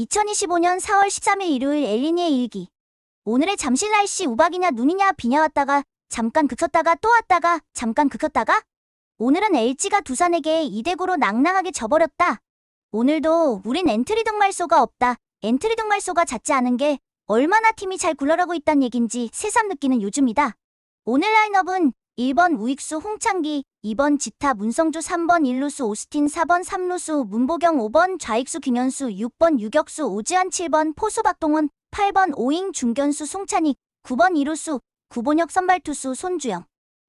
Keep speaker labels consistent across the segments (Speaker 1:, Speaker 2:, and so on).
Speaker 1: 2025년 4월 13일 일요일 엘리니의 일기. 오늘의 잠실 날씨 우박이냐 눈이냐 비냐 왔다가 잠깐 그쳤다가 또 왔다가 잠깐 그쳤다가 오늘은 LG가 두산에게 2대9로 낭낭하게 져버렸다. 오늘도 우린 엔트리 등말소가 없다. 엔트리 등말소가 잦지 않은 게 얼마나 팀이 잘 굴러가고 있단 얘긴지 새삼 느끼는 요즘이다. 오늘 라인업은 1번 우익수 홍창기, 2번 지타 문성주 3번 일루수 오스틴 4번 삼루수 문보경 5번 좌익수 김현수 6번 유격수 오지환 7번 포수 박동원 8번 오잉 중견수 송찬익 9번 이루수 구본혁 선발투수 손주영.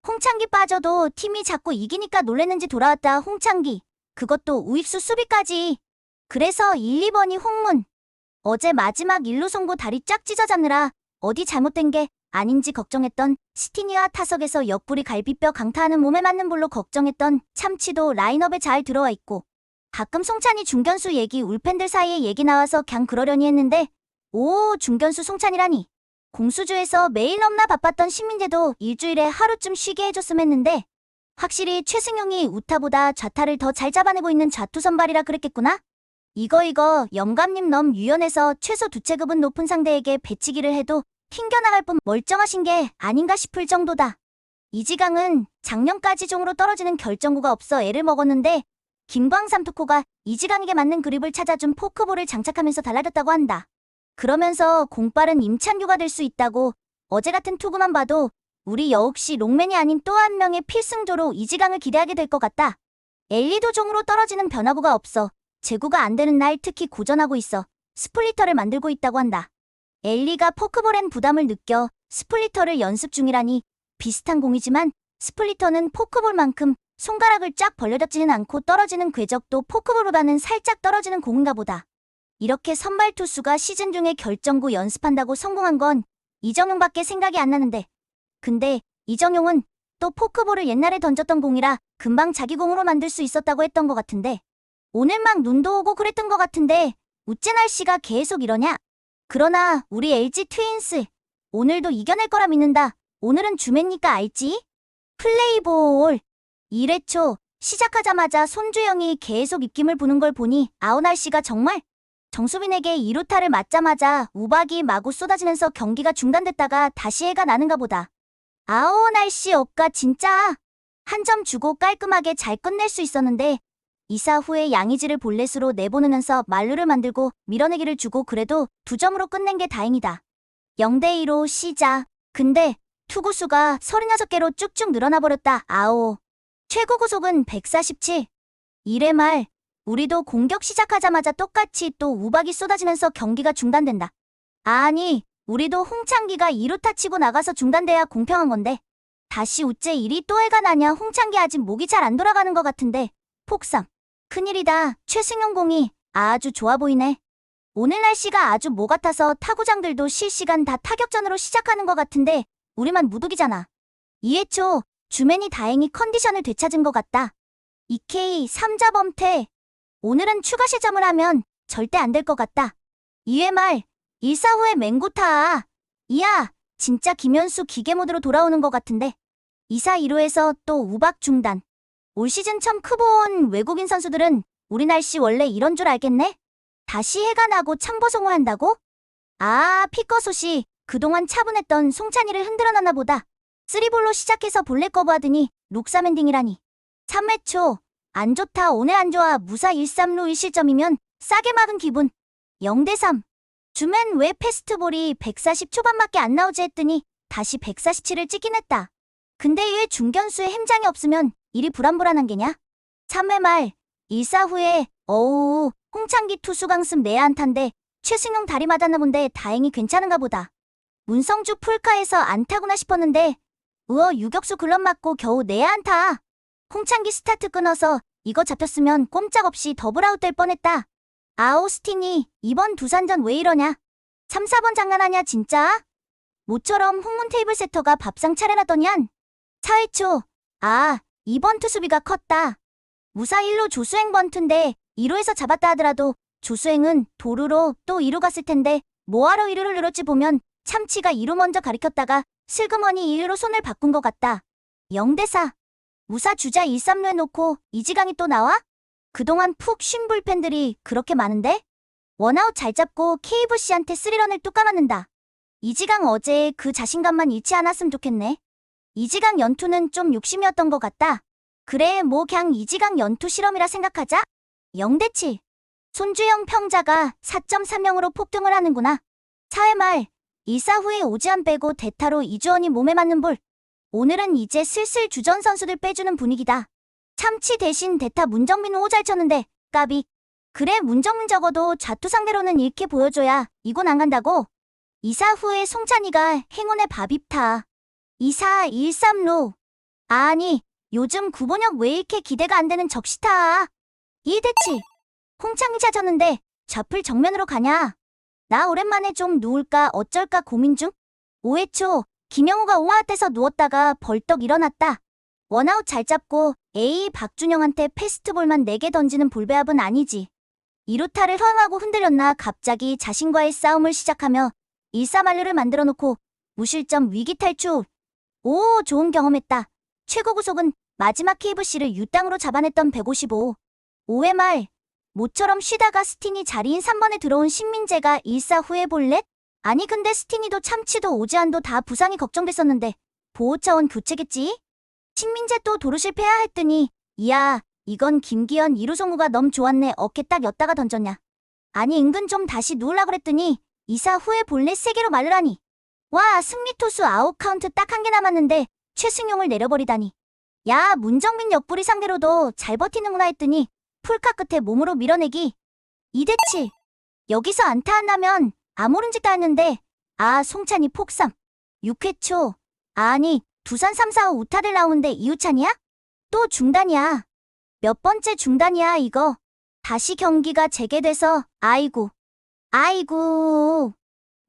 Speaker 1: 홍창기 빠져도 팀이 자꾸 이기니까 놀랬는지 돌아왔다 홍창기. 그것도 우익수 수비까지. 그래서 1, 2번이 홍문. 어제 마지막 일루 송구 다리 쫙 찢어잡느라 어디 잘못된 게 아닌지 걱정했던 스티니와 타석에서 옆구리 갈비뼈 강타하는 몸에 맞는 볼로 걱정했던 참치도 라인업에 잘 들어와 있고 가끔 송찬이 중견수 얘기 울팬들 사이에 얘기 나와서 그냥 그러려니 했는데 오 중견수 송찬이라니. 공수주에서 매일 넘나 바빴던 신민재도 일주일에 하루쯤 쉬게 해줬음 했는데 확실히 최승용이 우타보다 좌타를 더 잘 잡아내고 있는 좌투 선발이라 그랬겠구나? 이거 이거 영감님 넘 유연해서 최소 두 체급은 높은 상대에게 배치기를 해도 튕겨나갈 뿐 멀쩡하신 게 아닌가 싶을 정도다. 이지강은 작년까지 종으로 떨어지는 결정구가 없어 애를 먹었는데 김광삼 투코가 이지강에게 맞는 그립을 찾아준 포크볼을 장착하면서 달라졌다고 한다. 그러면서 공빠른 임찬규가 될 수 있다고 어제 같은 투구만 봐도 우리 여욱시 롱맨이 아닌 또 한 명의 필승조로 이지강을 기대하게 될 것 같다. 엘리도 종으로 떨어지는 변화구가 없어 제구가 안 되는 날 특히 고전하고 있어 스플리터를 만들고 있다고 한다. 엘리가 포크볼엔 부담을 느껴 스플리터를 연습 중이라니 비슷한 공이지만 스플리터는 포크볼만큼 손가락을 쫙 벌려잡지는 않고 떨어지는 궤적도 포크볼보다는 살짝 떨어지는 공인가 보다. 이렇게 선발 투수가 시즌 중에 결정구 연습한다고 성공한 건 이정용밖에 생각이 안 나는데. 근데 이정용은 또 포크볼을 옛날에 던졌던 공이라 금방 자기 공으로 만들 수 있었다고 했던 것 같은데. 오늘 막 눈도 오고 그랬던 것 같은데 우째 날씨가 계속 이러냐? 그러나 우리 LG 트윈스 오늘도 이겨낼 거라 믿는다. 오늘은 주매니까 알지? 플레이볼 1회 초 시작하자마자 손주영이 계속 입김을 부는 걸 보니 아우날 씨가 정말 정수빈에게 2루타를 맞자마자 우박이 마구 쏟아지면서 경기가 중단됐다가 다시 해가 나는가 보다. 아오 날 씨 업가 진짜 한 점 주고 깔끔하게 잘 끝낼 수 있었는데 이사 후에 양의지를 볼넷으로 내보내면서 말루를 만들고 밀어내기를 주고 그래도 두 점으로 끝낸 게 다행이다. 0대2로 시작. 근데 투구수가 36개로 쭉쭉 늘어나 버렸다. 아오. 최고 구속은 147. 1회 말 우리도 공격 시작하자마자 똑같이 또 우박이 쏟아지면서 경기가 중단된다. 아니, 우리도 홍창기가 2루타 치고 나가서 중단돼야 공평한 건데. 다시 우째 일이 또 해가 나냐 홍창기 아직 목이 잘 안 돌아가는 것 같은데. 폭삭. 큰일이다. 최승용 공이 아주 좋아 보이네. 오늘 날씨가 아주 모 같아서 타구장들도 실시간 다 타격전으로 시작하는 것 같은데 우리만 무독이잖아. 2회 초 주맨이 다행히 컨디션을 되찾은 것 같다. EK 3자 범퇴. 오늘은 추가 실점을 하면 절대 안 될 것 같다. 2회 말 1사 후에 맹구타. 이야 진짜 김현수 기계 모드로 돌아오는 것 같은데. 2사 1호에서 또 우박 중단. 올 시즌 처음 크보 온 외국인 선수들은 우리 날씨 원래 이런 줄 알겠네? 다시 해가 나고 창보송을 한다고? 아, 피꺼솥이 그동안 차분했던 송찬이를 흔들어 놨나 보다. 쓰리볼로 시작해서 볼넷 거부하더니 룩사맨딩이라니. 3회 초. 안 좋다 오늘 안 좋아 무사 1-3루 1실점이면 싸게 막은 기분. 0대3. 주맨 왜 패스트볼이 140 초반밖에 안 나오지 했더니 다시 147을 찍긴 했다. 근데 왜 중견수에 햄장이 없으면 일이 불안불안한 게냐? 3회 말 1사 후에 어우 홍창기 투수 강습 내야 안타인데 최승용 다리 맞았나 본데 다행히 괜찮은가 보다. 문성주 풀카에서 안타구나 싶었는데 우어 유격수 글럽 맞고 겨우 내야 안타. 홍창기 스타트 끊어서 이거 잡혔으면 꼼짝없이 더블아웃 될 뻔했다. 아오스틴이 이번 두산전 왜 이러냐? 3, 4번 장난하냐 진짜? 모처럼 홍문 테이블 세터가 밥상 차려놨더니안. 4회 초. 아, 이번 투수비가 컸다. 무사 1루 조수행 번트인데 2루에서 잡았다 하더라도 조수행은 도루로 또 2루 갔을 텐데 뭐하러 1루를 늘었지 보면 참치가 2루 먼저 가리켰다가 슬그머니 1루로 손을 바꾼 것 같다. 0대4. 무사 주자 1, 3루에 놓고 이지강이 또 나와? 그동안 푹 쉰 불펜들이 그렇게 많은데? 원아웃 잘 잡고 KFC한테 스리런을 뚝 까맞는다. 이지강 어제 그 자신감만 잃지 않았으면 좋겠네. 이지강 연투는 좀 욕심이었던 것 같다. 그래, 뭐 그냥 이지강 연투 실험이라 생각하자. 0대7. 손주영 평자가 4.30으로 폭등을 하는구나. 사회 말, 2사 후에 오지환 빼고 대타로 이주원이 몸에 맞는 볼. 오늘은 이제 슬슬 주전 선수들 빼주는 분위기다. 참치 대신 대타 문정민 호잘 쳤는데, 까비. 그래, 문정민 적어도 좌투 상대로는 이렇게 보여줘야 이건 안 간다고. 2사 후에 송찬이가 행운의 밥입타. 2사 13로. 아니, 요즘 구본혁 왜 이렇게 기대가 안 되는 적시타. 2대치. 홍창이 찾았는데 좌풀 정면으로 가냐. 나 오랜만에 좀 누울까 어쩔까 고민 중. 5회 초 김영호가 옹화한테서 누웠다가 벌떡 일어났다. 원아웃 잘 잡고 A 박준영한테 패스트볼만 4개 던지는 볼배합은 아니지. 2루타를 허용하고 흔들렸나 갑자기 자신과의 싸움을 시작하며 일사만루를 만들어 놓고 무실점 위기 탈출. 오, 좋은 경험했다. 최고 구속은 마지막 KFC를 유땅으로 잡아냈던 155. 5회 말 모처럼 쉬다가 스티니 자리인 3번에 들어온 신민재가 일사 후에 볼넷? 아니 근데 스티니도 참치도 오지안도 다 부상이 걱정됐었는데 보호 차원 교체겠지? 신민재 또 도루 실패야 했더니 이야 이건 김기현 이루성우가 너무 좋았네 어깨 딱 였다가 던졌냐. 아니 은근 좀 다시 누울라 그랬더니 이사 후에 볼넷 3개로 말르라니. 와 승리 투수 아웃 카운트 딱 한 개 남았는데 최승용을 내려버리다니. 야 문정민 옆구리 상대로도 잘 버티는구나 했더니 풀카 끝에 몸으로 밀어내기. 2대7. 여기서 안타 안 나면 아모른짓 다 했는데 아 송찬이 폭삼. 6회 초. 아니 두산 3, 4, 5 우타를 나오는데 이우찬이야? 또 중단이야. 몇 번째 중단이야 이거. 다시 경기가 재개돼서 아이고. 아이고.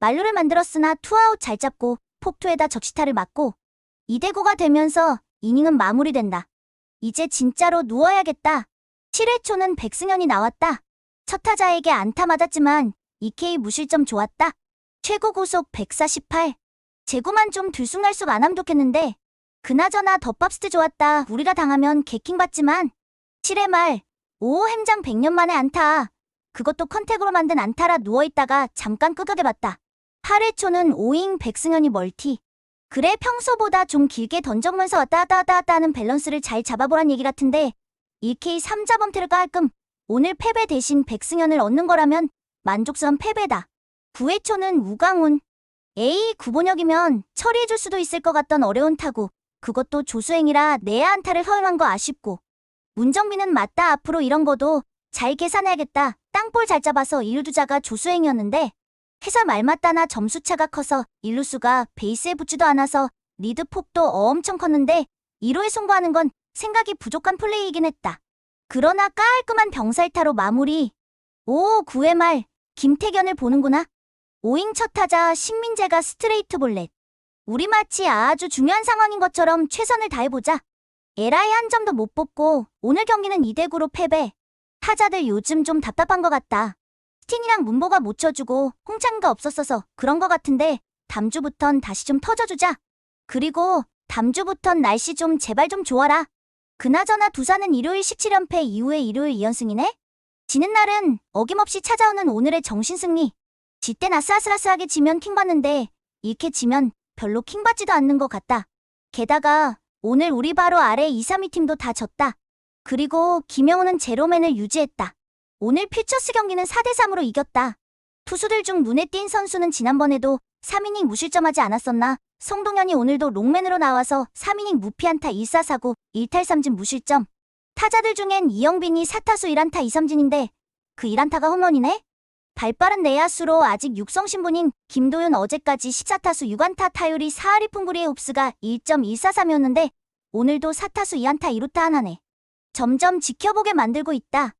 Speaker 1: 말루를 만들었으나 투아웃 잘 잡고 폭투에다 적시타를 맞고 2대9가 되면서 이닝은 마무리된다. 이제 진짜로 누워야겠다. 7회 초는 백승현이 나왔다. 첫 타자에게 안타 맞았지만 EK 무실점 좋았다. 최고 고속 148. 재고만 좀 들쑥날쑥 안 하면 좋겠는데 그나저나 덧밥스트 좋았다. 우리가 당하면 개킹 받지만 7회 말 5호 햄장 100년 만에 안타. 그것도 컨택으로 만든 안타라 누워있다가 잠깐 끄덕여 봤다. 8회 초는 5잉 백승현이 멀티. 그래 평소보다 좀 길게 던져보면서 왔다 갔다 왔다 갔다 하는 밸런스를 잘 잡아보란 얘기 같은데 1K 3자 범퇴를 깔끔 오늘 패배 대신 백승현을 얻는 거라면 만족스러운 패배다. 9회 초는 우강훈. 에이 구본혁이면 처리해줄 수도 있을 것 같던 어려운 타구. 그것도 조수행이라 내야 안타를 허용한 거 아쉽고. 문정민은 맞다 앞으로 이런 거도 잘 계산해야겠다. 땅볼 잘 잡아서 일루두자가 조수행이었는데 해설 말 맞다나 점수차가 커서 일루수가 베이스에 붙지도 않아서 리드 폭도 엄청 컸는데 1호에 송구하는 건 생각이 부족한 플레이이긴 했다. 그러나 깔끔한 병살타로 마무리. 오, 9회 말 김태견을 보는구나. 5인 첫 타자 신민재가 스트레이트 볼넷. 우리 마치 아주 중요한 상황인 것처럼 최선을 다해보자. 에라이 한 점도 못 뽑고 오늘 경기는 2대9로 패배. 타자들 요즘 좀 답답한 것 같다. 스틴이랑 문보가 못 쳐주고 홍창가 없었어서 그런 것 같은데 담주부턴 다시 좀 터져주자. 그리고 담주부턴 날씨 좀 제발 좀 좋아라. 그나저나 두산은 일요일 17연패 이후에 일요일 2연승이네? 지는 날은 어김없이 찾아오는 오늘의 정신승리. 지땐 아슬아슬아슬하게 지면 킹받는데 이렇게 지면 별로 킹받지도 않는 것 같다. 게다가 오늘 우리 바로 아래 2, 3위 팀도 다 졌다. 그리고 김영우는 제로맨을 유지했다. 오늘 퓨처스 경기는 4대3으로 이겼다. 투수들 중 눈에 띈 선수는 지난번에도 3이닝 무실점하지 않았었나? 송동현이 오늘도 롱맨으로 나와서 3이닝 무피안타 1사사고 1탈 3진 무실점. 타자들 중엔 이영빈이 4타수 1안타 2삼진인데 그 1안타가 홈런이네? 발빠른 내야수로 아직 육성 신분인 김도윤 어제까지 14타수 6안타 타율이 4할이 풍구리의 흡수가 1.143이었는데 오늘도 4타수 2안타 2루타 하나네. 점점 지켜보게 만들고 있다.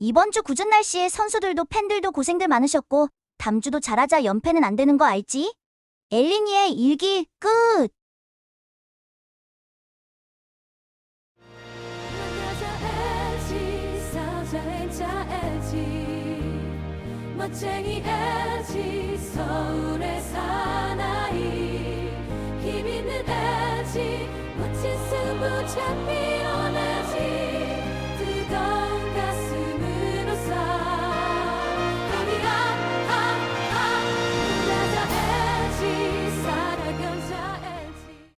Speaker 1: 이번 주 궂은 날씨에 선수들도 팬들도 고생들 많으셨고 담주도 잘하자 연패는 안 되는 거 알지? 엘리니의 일기 끝!
Speaker 2: 멋쟁이 LG 서